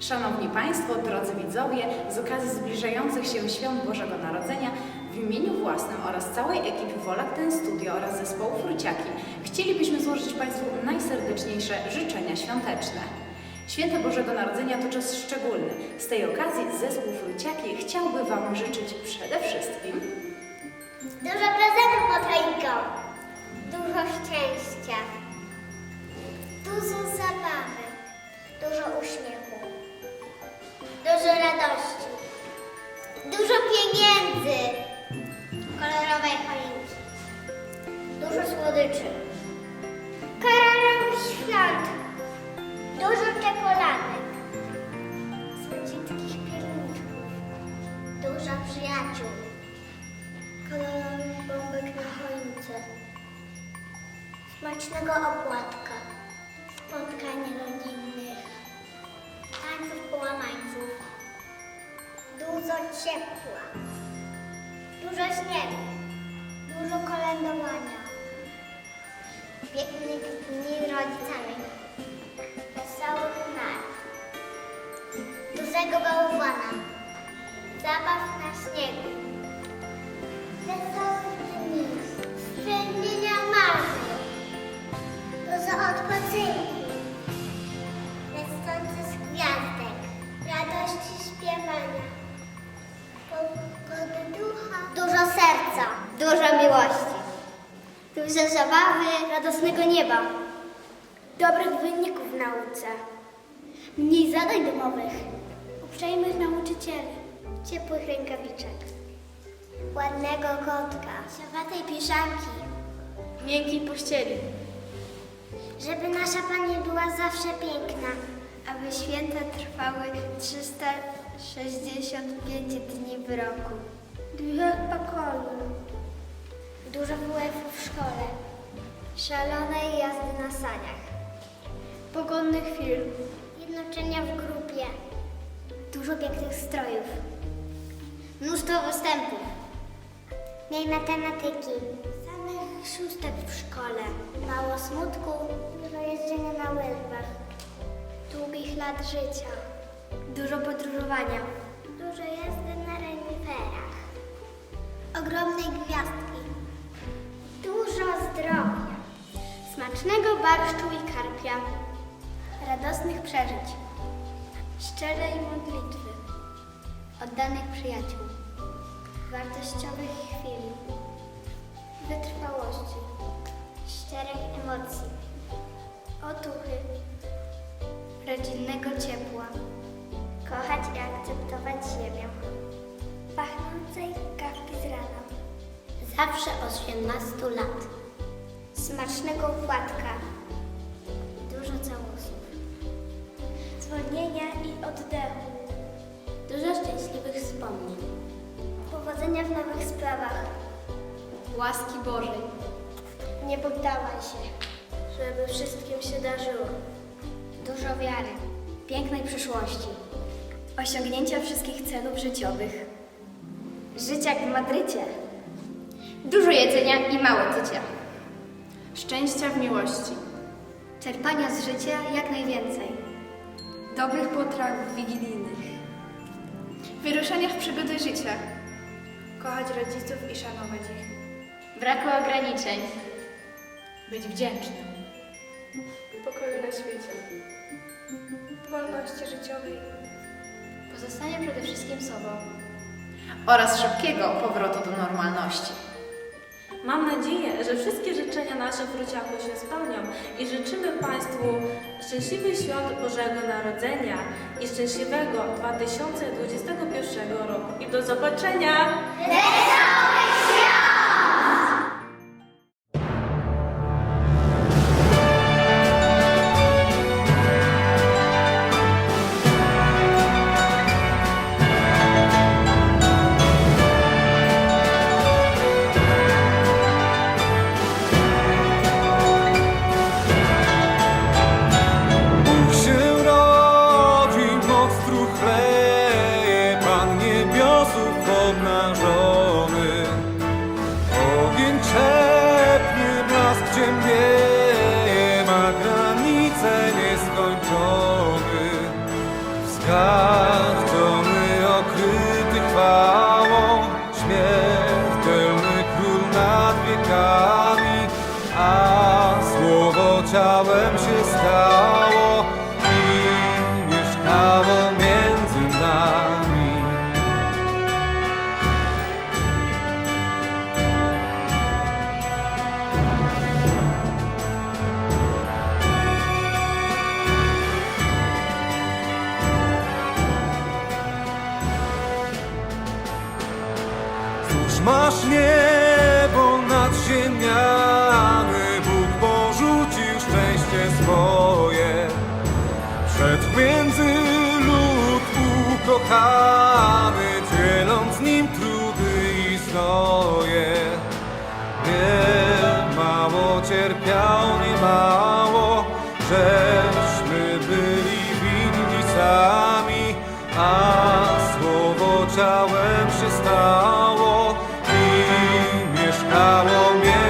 Szanowni Państwo, drodzy widzowie, z okazji zbliżających się świąt Bożego Narodzenia w imieniu własnym oraz całej ekipy Wolak Ten Studio oraz zespołu Fruciaki chcielibyśmy złożyć Państwu najserdeczniejsze życzenia świąteczne. Święta Bożego Narodzenia to czas szczególny. Z tej okazji zespół Fruciaki chciałby Wam życzyć przede wszystkim Dużo prezentów pod choinką. Dużo szczęścia. Dużo zabawy. Dużo uśmiechu. Dużo radości. Dużo pieniędzy. Kolorowej choinki. Dużo słodyczy. Kolorowych świąt. Dużo czekoladek. Słodziutkich pierniczków. Dużo przyjaciół kolorowych bombek na choince, smacznego opłatka, spotkań rodzinnych, tańców połamańców, dużo ciepła, dużo śniegu, dużo kolędowania, pięknych dni rodzicami, wesołych nart, dużego bałwana, zabaw na śniegu. Wesołych dni, dużo zabawy, radosnego nieba, dobrych wyników w nauce, mniej zadań domowych, uprzejmych nauczycieli, ciepłych rękawiczek. Ładnego kotka, siowatej piżamki, miękkiej pościeli. żeby nasza Pani była zawsze piękna, aby święta trwały 365 dni w roku. Dużo pokoju, dużo WF w szkole, szalonej jazdy na saniach, Pogodnych chwil. jednoczenia w grupie, dużo pięknych strojów, mnóstwo występów, miej matematyki, samych szóstek w szkole, mało smutku, dużo jeżdżenia na łyżwach, długich lat życia, Dużo podróżowania. dużo jazdy na reniferach, ogromnej gwiazdki, dużo zdrowia, smacznego barszczu i karpia, radosnych przeżyć, szczerej modlitwy, oddanych przyjaciół, wartościowych chwil, wytrwałości, szczerych emocji, otuchy, rodzinnego ciepła, kochać i akceptować ziemię, pachnącej kawki z rana, zawsze o 18 lat, smacznego płatka, dużo całusów, zwolnienia i oddechu, dużo szczęśliwych wspomnień, powodzenia w nowych sprawach, Łaski Bożej. nie poddawaj się, żeby wszystkim się darzyło, dużo wiary, pięknej przyszłości, Osiągnięcia wszystkich celów życiowych. życia jak w Madrycie, Dużo jedzenia i małe tycie. Szczęścia w miłości, Czerpania z życia jak najwięcej. Dobrych potraw wigilijnych. Wyruszania w przygody życia. kochać rodziców i szanować ich, Braku ograniczeń. być wdzięcznym. pokoju na świecie, wolności życiowej, Pozostanie przede wszystkim sobą. oraz szybkiego powrotu do normalności. Mam nadzieję, że wszystkie życzenia nasze w Ruciaku się spełnią i życzymy Państwu szczęśliwych świąt Bożego Narodzenia i szczęśliwego 2021 roku. I do zobaczenia! 啊 swoje. Wszedł między lud ukochany, dzieląc z nim trudy i znoje. Nie mało cierpiał, nie mało, żeśmy byli winni sami, a słowo ciałem się stało i mieszkało między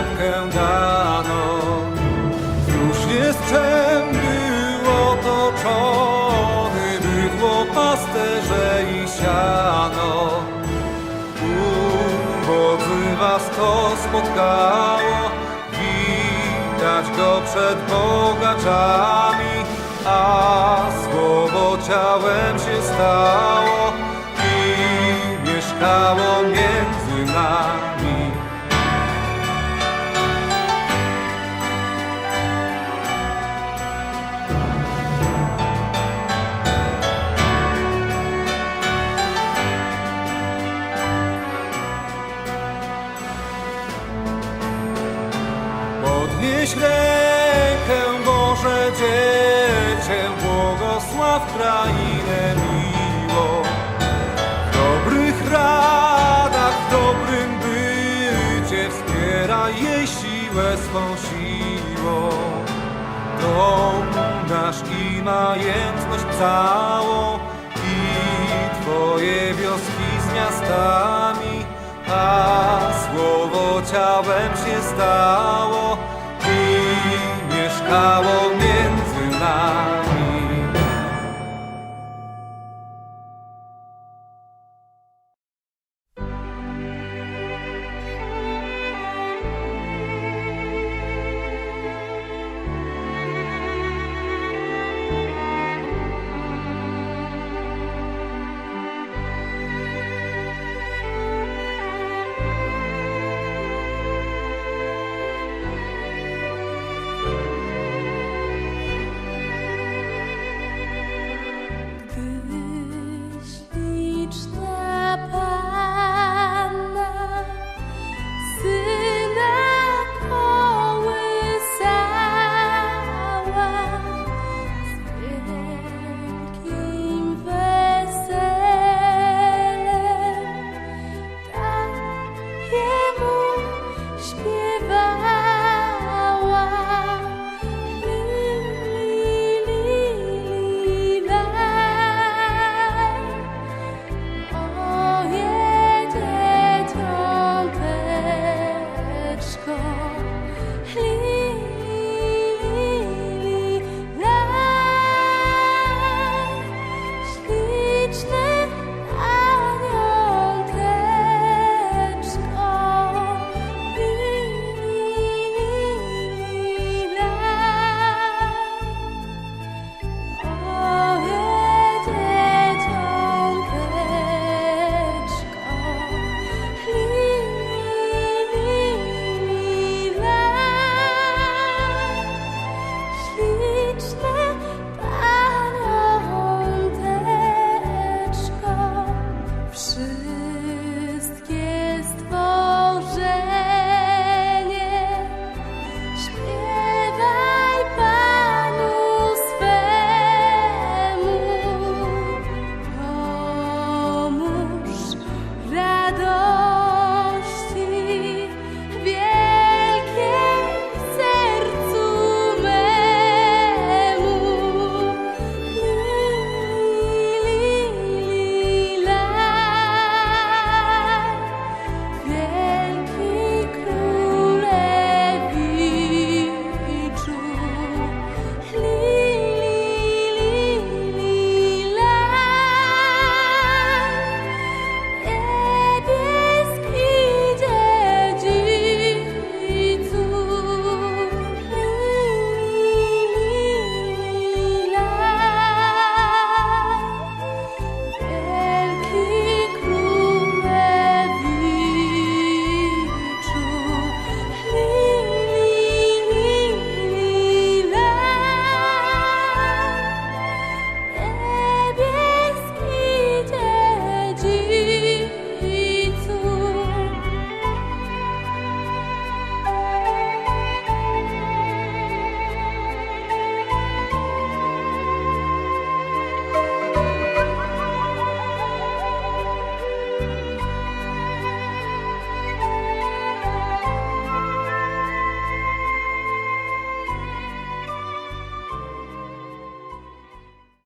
kolebkę dano. Już jest czem był otoczony, bydło, pasterze i siano. Ubodzy was to spotkało, widać go przed bogaczami, a słowo ciałem się stało i mieszkało między radach, w dobrym bycie wspiera jej siłę swą siłą. Dom nasz i majętność całą i Twoje wioski z miastami, a słowo ciałem się stało i mieszkało